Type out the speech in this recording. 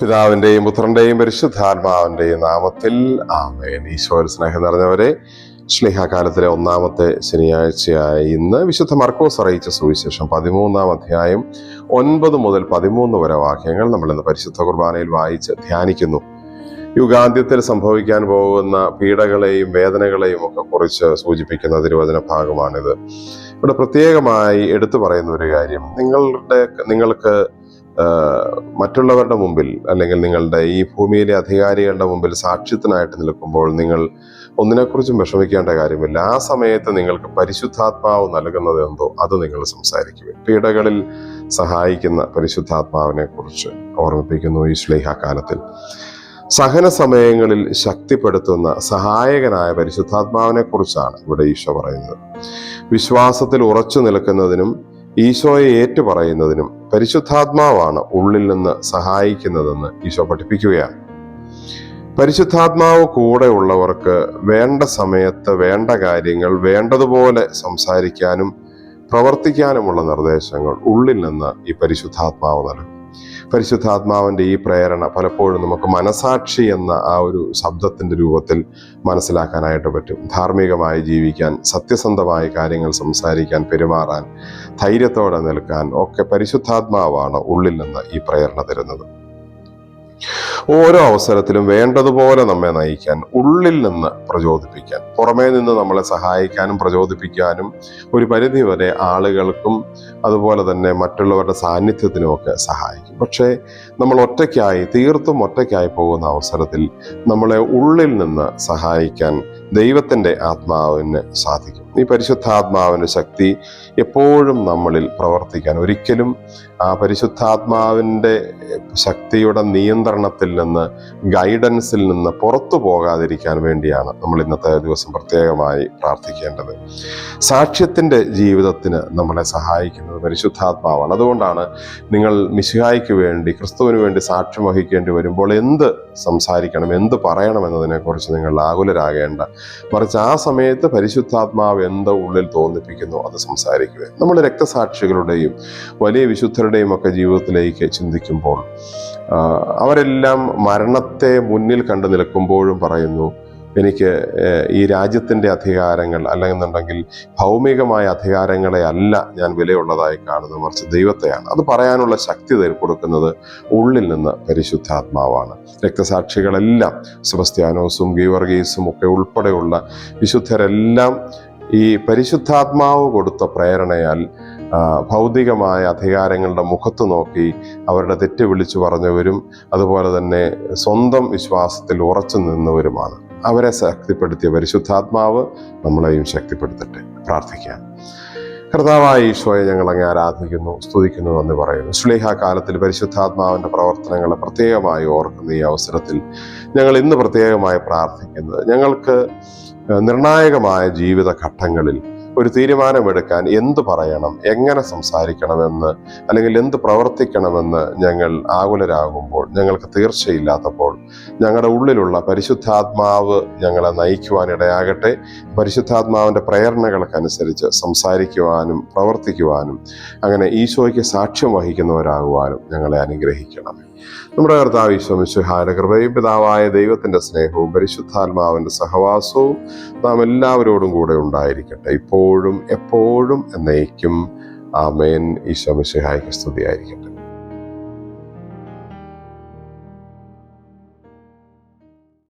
പിതാവിന്റെയും പുത്രന്റെയും പരിശുദ്ധാത്മാവിന്റെയും നാമത്തിൽ ആമേൻ. ഈശോയിൽ സ്നേഹം നിറഞ്ഞവരെ സ്നേഹകാലത്തിലെ ഒന്നാമത്തെ ശനിയാഴ്ചയായ ഇന്ന് വിശുദ്ധ മർക്കോസ് അറിയിച്ച സുവിശേഷം പതിമൂന്നാം അധ്യായം ഒൻപത് മുതൽ പതിമൂന്ന് വരെ വാക്യങ്ങൾ നമ്മൾ ഇന്ന് പരിശുദ്ധ കുർബാനയിൽ വായിച്ച് ധ്യാനിക്കുന്നു. യുഗാന്ത്യത്തിൽ സംഭവിക്കാൻ പോകുന്ന പീഡകളെയും വേദനകളെയും ഒക്കെ കുറിച്ച് സൂചിപ്പിക്കുന്ന തിരുവചന ഭാഗമാണിത്. ഇവിടെ പ്രത്യേകമായി എടുത്തു പറയുന്ന ഒരു കാര്യം. നിങ്ങളുടെ നിങ്ങൾക്ക് മറ്റുള്ളവരുടെ മുമ്പിൽ അല്ലെങ്കിൽ നിങ്ങളുടെ ഈ ഭൂമിയിലെ അധികാരികളുടെ മുമ്പിൽ സാക്ഷ്യത്തിനായിട്ട് നിൽക്കുമ്പോൾ നിങ്ങൾ ഒന്നിനെക്കുറിച്ചും വിഷമിക്കേണ്ട കാര്യമില്ല. ആ സമയത്ത് നിങ്ങൾക്ക് പരിശുദ്ധാത്മാവ് നൽകുന്നത് എന്തോ അത് നിങ്ങൾ സംസാരിക്കുക പീഡകളിൽ സഹായിക്കുന്ന പരിശുദ്ധാത്മാവിനെ കുറിച്ച് ഓർമ്മിപ്പിക്കുന്നു ഈ ശ്ലേഹ കാലത്തിൽ സഹന സമയങ്ങളിൽ ശക്തിപ്പെടുത്തുന്ന സഹായകനായ പരിശുദ്ധാത്മാവിനെ കുറിച്ചാണ് ഇവിടെ ഈശോ പറയുന്നത്. വിശ്വാസത്തിൽ ഉറച്ചു നിൽക്കുന്നതിനും ഈശോയെ ഏറ്റുപറയുന്നതിനും പരിശുദ്ധാത്മാവാണ് ഉള്ളിൽ നിന്ന് സഹായിക്കുന്നതെന്ന് ഈശോ പഠിപ്പിക്കുകയാണ്. പരിശുദ്ധാത്മാവ് കൂടെ ഉള്ളവർക്ക് വേണ്ട സമയത്ത് വേണ്ട കാര്യങ്ങൾ വേണ്ടതുപോലെ സംസാരിക്കാനും പ്രവർത്തിക്കാനുമുള്ള നിർദ്ദേശങ്ങൾ ഉള്ളിൽ നിന്ന് ഈ പരിശുദ്ധാത്മാവ് നൽകും. പരിശുദ്ധാത്മാവിന്റെ ഈ പ്രേരണ പലപ്പോഴും നമുക്ക് മനസാക്ഷി എന്ന ആ ഒരു ശബ്ദത്തിന്റെ രൂപത്തിൽ മനസ്സിലാക്കാനായിട്ട് പറ്റും. ധാർമ്മികമായി ജീവിക്കാൻ സത്യസന്ധമായ കാര്യങ്ങൾ സംസാരിക്കാൻ പെരുമാറാൻ ധൈര്യത്തോടെ നിൽക്കാൻ ഒക്കെ പരിശുദ്ധാത്മാവാണ് ഉള്ളിൽ നിന്ന് ഈ പ്രേരണ തരുന്നത്. ഓരോ അവസരത്തിലും വേണ്ടതുപോലെ നമ്മെ നയിക്കാൻ ഉള്ളിൽ നിന്ന് പ്രചോദിപ്പിക്കാൻ പുറമേ നിന്ന് നമ്മളെ സഹായിക്കാനും പ്രചോദിപ്പിക്കാനും ഒരു പരിധി വരെ ആളുകൾക്കും അതുപോലെ തന്നെ മറ്റുള്ളവരുടെ സാന്നിധ്യത്തിനുമൊക്കെ സഹായിക്കും. പക്ഷേ നമ്മൾ ഒറ്റയ്ക്കായി തീർത്തും ഒറ്റയ്ക്കായി പോകുന്ന അവസരത്തിൽ നമ്മളെ ഉള്ളിൽ നിന്ന് സഹായിക്കാൻ ദൈവത്തിന്റെ ആത്മാവിന് സാധിക്കും. ഈ പരിശുദ്ധാത്മാവിന്റെ ശക്തി എപ്പോഴും നമ്മളിൽ പ്രവർത്തിക്കാൻ ഒരിക്കലും ആ പരിശുദ്ധാത്മാവിന്റെ ശക്തിയുടെ നിയന്ത്രണത്തിൽ നിന്ന് ഗൈഡൻസിൽ നിന്ന് പുറത്തു പോകാതിരിക്കാൻ വേണ്ടിയാണ് നമ്മൾ ഇന്നത്തെ ദിവസം പ്രത്യേകമായി പ്രാർത്ഥിക്കേണ്ടത്. സാക്ഷ്യത്തിന്റെ ജീവിതത്തിന് നമ്മളെ സഹായിക്കുന്നത് പരിശുദ്ധാത്മാവാണ്. അതുകൊണ്ടാണ് നിങ്ങൾ മിശിഹായ്ക്ക് വേണ്ടി ക്രിസ്തുവിന് വേണ്ടി സാക്ഷ്യം വഹിക്കേണ്ടി വരുമ്പോൾ എന്ത് സംസാരിക്കണം എന്ത് പറയണം എന്നതിനെക്കുറിച്ച് നിങ്ങൾ ആകുലരാകേണ്ട. മറിച്ച് ആ സമയത്ത് പരിശുദ്ധാത്മാവ് എന്ത് ഉള്ളിൽ തോന്നിപ്പിക്കുന്നു അത് സംസാരിക്കുക നമ്മൾ രക്തസാക്ഷികളുടെയും വലിയ വിശുദ്ധരുടെയും ഒക്കെ ജീവിതത്തിലേക്ക് ചിന്തിക്കുമ്പോൾ അവരെല്ലാം മരണത്തെ മുന്നിൽ കണ്ടു നിൽക്കുമ്പോഴും പറയുന്നു എനിക്ക് ഈ രാജ്യത്തിന്റെ അധികാരങ്ങൾ അല്ലെന്നുണ്ടെങ്കിൽ ഭൗമികമായ അധികാരങ്ങളെ അല്ല ഞാൻ വിലയുള്ളതായി കാണുന്നത്. മറിച്ച് ദൈവത്തെയാണ്. അത് പറയാനുള്ള ശക്തി കൊടുക്കുന്നത് ഉള്ളിൽ നിന്ന് പരിശുദ്ധാത്മാവാണ്. രക്തസാക്ഷികളെല്ലാം സെബസ്ത്യാനോസും ഗീവർഗീസും ഒക്കെ ഉൾപ്പെടെയുള്ള വിശുദ്ധരെല്ലാം ഈ പരിശുദ്ധാത്മാവ് കൊടുത്ത പ്രേരണയാൽ ഭൗതികമായ അധികാരങ്ങളുടെ മുഖത്ത് നോക്കി അവരുടെ തെറ്റ് വിളിച്ചു പറഞ്ഞവരും അതുപോലെ തന്നെ സ്വന്തം വിശ്വാസത്തിൽ ഉറച്ചു നിന്നവരുമാണ്. അവരെ ശക്തിപ്പെടുത്തിയ പരിശുദ്ധാത്മാവ് നമ്മളെയും ശക്തിപ്പെടുത്തട്ടെ. പ്രാർത്ഥിക്കാം. കർത്താവായ ഈശോയെ ഞങ്ങൾ അങ്ങ് ആരാധിക്കുന്നു സ്തുതിക്കുന്നു എന്ന് പറയുന്നു. ശ്ലേഹ കാലത്തിൽ പരിശുദ്ധാത്മാവിന്റെ പ്രവർത്തനങ്ങളെ പ്രത്യേകമായി ഓർക്കുന്ന ഈ അവസരത്തിൽ ഞങ്ങൾ ഇന്ന് പ്രത്യേകമായി പ്രാർത്ഥിക്കുന്നത് ഞങ്ങൾക്ക് നിർണായകമായ ജീവിത ഘട്ടങ്ങളിൽ ഒരു തീരുമാനമെടുക്കാൻ എന്ത് പറയണം? എങ്ങനെ സംസാരിക്കണമെന്ന് അല്ലെങ്കിൽ എന്ത് പ്രവർത്തിക്കണമെന്ന് ഞങ്ങൾ ആകുലരാകുമ്പോൾ ഞങ്ങൾക്ക് തീർച്ചയില്ലാത്തപ്പോൾ ഞങ്ങളുടെ ഉള്ളിലുള്ള പരിശുദ്ധാത്മാവ് ഞങ്ങളെ നയിക്കുവാൻ ഇടയാകട്ടെ. പരിശുദ്ധാത്മാവിന്റെ പ്രേരണകൾക്കനുസരിച്ച് സംസാരിക്കുവാനും പ്രവർത്തിക്കുവാനും അങ്ങനെ ഈശോയ്ക്ക് സാക്ഷ്യം വഹിക്കുന്നവരാകുവാനും ഞങ്ങളെ അനുഗ്രഹിക്കണമേ. നമ്മുടെ കർത്താവ് ഈശോ കൃപയും പിതാവായ ദൈവത്തിന്റെ സ്നേഹവും പരിശുദ്ധാത്മാവിന്റെ സഹവാസവും നാം എല്ലാവരോടും കൂടെ ഉണ്ടായിരിക്കട്ടെ. ഇപ്പോഴും എപ്പോഴും എന്നേക്കും ആമേൻ. ഈശോ മിശുഹായ്ക്ക് സ്തുതിയായിരിക്കട്ടെ.